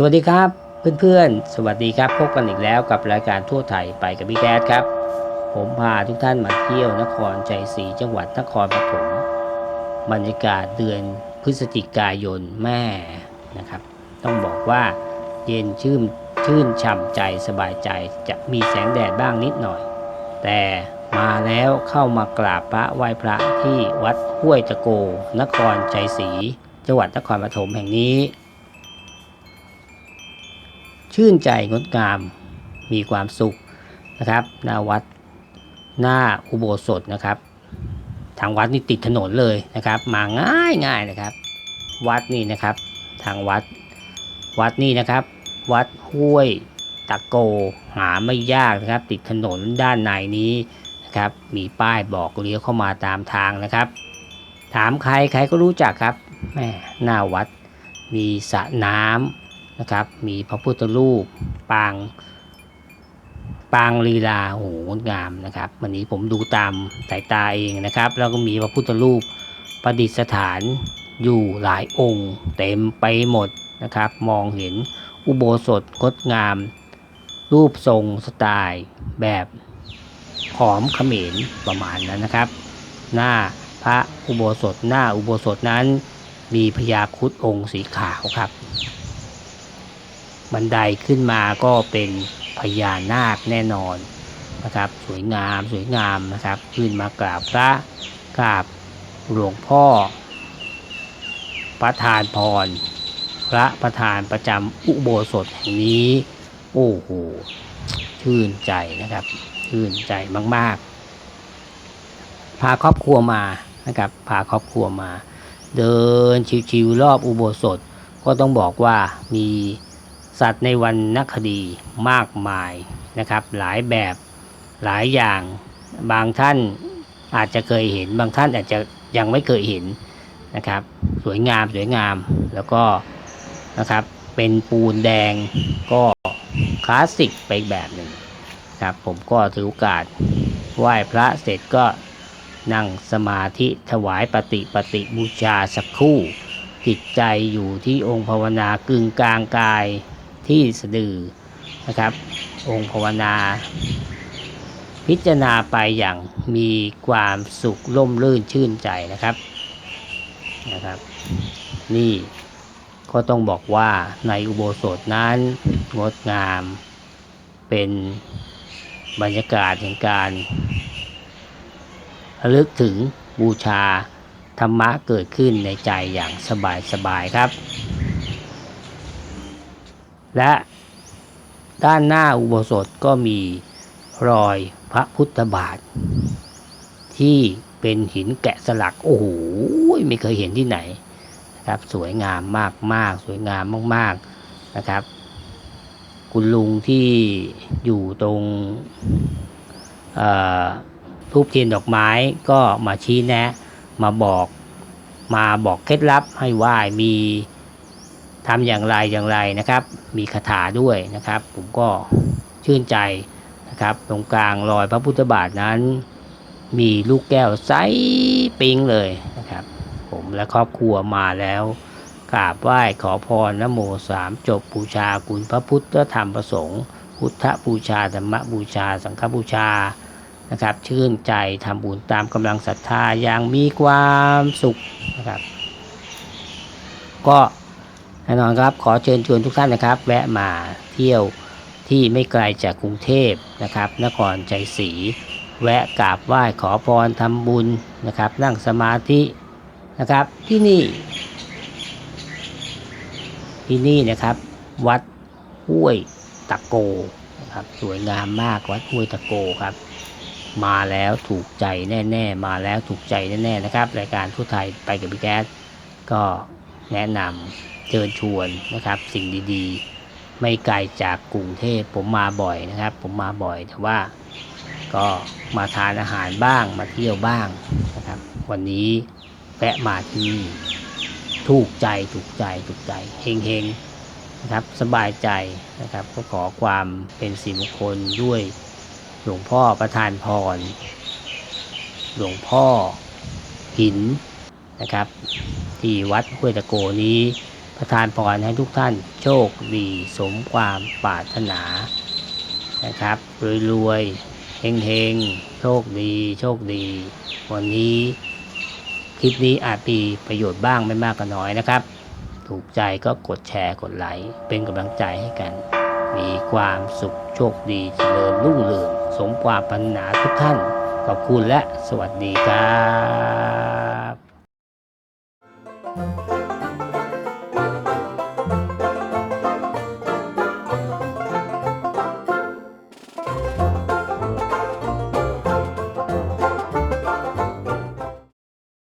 สวัสดีครับเพื่อนๆ สวัสดีครับพบกันอีกแล้วกับรายการทั่วไทยไปกับพี่แก๊สครับ ผมพาทุกท่านมาเที่ยวนครใจศรีจังหวัดนครปฐมบรรยากาศเดือนพฤศจิกายนแม่นะครับ ต้องบอกว่าเย็นชื่นชื่นช่ำใจสบายใจจะมีแสงแดดบ้างนิดหน่อย แต่มาแล้วเข้ามากราบพระไหว้พระที่วัดห้วยตะโก นครใจศรีจังหวัดนครปฐมแห่งนี้ ชื่นใจงดงาม มีความสุขนะครับหน้าวัดหน้าอุโบสถนะครับ ทางวัดนี่ติดถนนเลยนะครับ มาง่ายง่ายนะครับ วัดนี่นะครับ ทางวัดวัดนี่นะครับ วัดห้วยตะโกหาไม่ยากนะครับ ติดถนนด้านในนี้นะครับ มีป้ายบอกเลี้ยวเข้ามาตามทางนะครับ ถามใครใครก็รู้จักครับแม่หน้าวัดมีสระน้ำ นะครับ มีพระพุทธรูปปาง ปางลีลาโหงดงามนะครับ วันนี้ผมดูตามสายตาเองนะครับ แล้วก็มีพระพุทธรูปประดิษฐานอยู่หลายองค์ เต็มไปหมดนะครับ มองเห็นอุโบสถงดงาม รูปทรงสไตล์แบบหอมเขมรประมาณนั้นนะครับ หน้าพระอุโบสถหน้าอุโบสถนั้นมีพญาครุดองค์สีขาวครับ บันไดขึ้นมาก็เป็นพญานาคแน่นอนนะครับ สวยงามสวยงามนะครับ ขึ้นมากราบพระกราบหลวงพ่อ ประธานพร พระประธานประจำอุโบสถแห่งนี้ โอ้โหชื่นใจนะครับ ชื่นใจมาก ๆ พาครอบครัวมานะครับ พาครอบครัวมา เดินชิวๆรอบอุโบสถก็ต้องบอกว่ามี สัตว์ในวันนักคดีมากมายนะครับ หลายแบบหลายอย่างบางท่านอาจจะเคยเห็น บางท่านอาจจะยังไม่เคยเห็นนะครับ สวยงามสวยงามแล้วก็นะครับ เป็นปูนแดงก็คลาสสิกไปอีกแบบหนึ่งครับ ผมก็ถือโอกาสไหว้พระเสร็จก็นั่งสมาธิถวายปฏิปฏิบูชาสักครู่จิตใจอยู่ที่องค์ภาวนากึ่งกลางกาย ที่สะดือนะครับ องค์ภาวนา พิจารณาไปอย่างมีความสุขร่มรื่นชื่นใจนะครับนะครับ นี่ก็ต้องบอกว่าในอุโบสถนั้นงดงาม เป็นบรรยากาศแห่งการระลึกถึงบูชาธรรมะเกิดขึ้นในใจอย่างสบายสบายๆครับ และด้านหน้าอุโบสถก็มีรอยพระพุทธบาท ที่เป็นหินแกะสลัก โอ้โหไม่เคยเห็นที่ไหนนะครับ สวยงามมากๆสวยงามมาก ๆนะครับ คุณลุงที่อยู่ตรงทูบเทียนดอกไม้ก็มาชี้แนะ มาบอกมาบอกเคล็ดลับให้ไหว้มี ทำอย่างไรอย่างไรนะครับ มีคาถาด้วยนะครับ ผมก็ชื่นใจนะครับ ตรงกลางรอยพระพุทธบาทนั้น มีลูกแก้วใสปิงเลยนะครับ ผมและครอบครัวมาแล้วกราบไหว้ขอพรนโมสามจบบูชาคุณพระพุทธธรรมประสงค์ พุทธบูชาธรรมบูชา สังฆบูชานะครับ ชื่นใจทำบุญตามกำลังศรัทธาอย่างมีความสุขนะครับ ก็ แน่นอนครับขอเชิญชวนทุกท่านนะครับ แวะมาเที่ยวที่ไม่ไกลจากกรุงเทพนะครับ นครใจศรีแวะกราบไหว้ขอพรทำบุญนะครับ นั่งสมาธินะครับที่นี่ ที่นี่นะครับ วัดห้วยตะโกนะครับสวยงามมากวัดห้วยตะโกครับ มาแล้วถูกใจแน่ ๆ มาแล้วถูกใจแน่ ๆ นะครับ รายการทั่วไทยไปกับพี่แก๊สก็ แนะนำเชิญชวนนะครับ สิ่งดีๆ ไม่ไกลจากกรุงเทพผมมาบ่อยนะครับ ผมมาบ่อยแต่ว่าก็มาทานอาหารบ้างมาเที่ยวบ้างนะครับ วันนี้แวะมาที่นี่ถูกใจถูกใจถูกใจเฮงๆนะครับสบายใจนะครับ ก็ขอความเป็นสิริมงคลด้วยหลวงพ่อประธานพร หลวงพ่อหินนะครับ ที่วัดห้วยตะโกนี้ ประทานพรให้ทุกท่านโชคดีสมความปรารถนานะครับรวยๆเฮงๆโชคดี โชคดี วันนี้คลิปนี้อาจมีประโยชน์บ้างไม่มากก็น้อยนะครับ ถูกใจก็กดแชร์กดไลค์เป็นกำลังใจให้กัน มีความสุขโชคดีเจริญรุ่งเรืองสมความปรารถนาทุกท่านขอบคุณและสวัสดีครับ